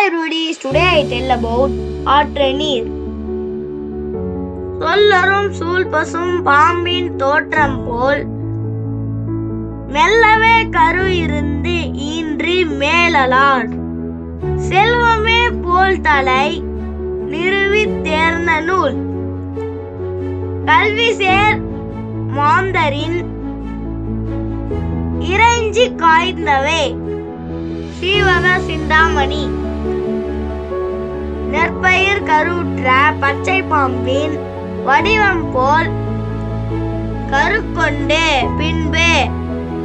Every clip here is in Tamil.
today I tell about ஆற்று நீர் சொல்லரும் சூழ் பசும் பாம்பின் தோற்றம் போல் மெல்லவே கரு இருந்து ஈன்றி மேலலார். செல்வமே போல் தலை நிறுவி தேர்ந்த நூல். கல்வி சேர் மாந்தரின் இறைஞ்சி காய்ந்தவே. சீவக சிந்தாமணி. கருவுற்ற பச்சை பாம்பின் வடிவம் போல் கருக்கொண்டு பின்பு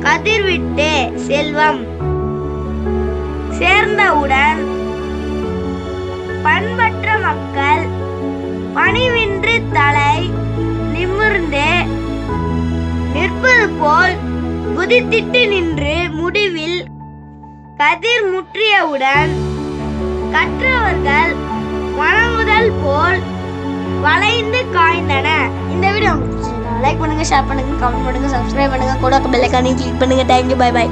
கதிர்விட்டு செல்வம். சேர்ந்தவுடன் பண்பற்ற மக்கள் பணிவின்றி தலை நிமிர்ந்து நிற்பது போல் குதித்திட்டு நின்று முடிவில் கதிர் முற்றியவுடன் கற்றவர்கள் வளைந்து காய்ந்தன. இந்த வீடியோ லைக் பண்ணுங்க ஷேர் பண்ணுங்க கமெண்ட் பண்ணுங்க சப்ஸ்கிரைப் பண்ணுங்க. கூட பெல்லைக்கானையும் கிளிக் பண்ணுங்க. Thank you bye bye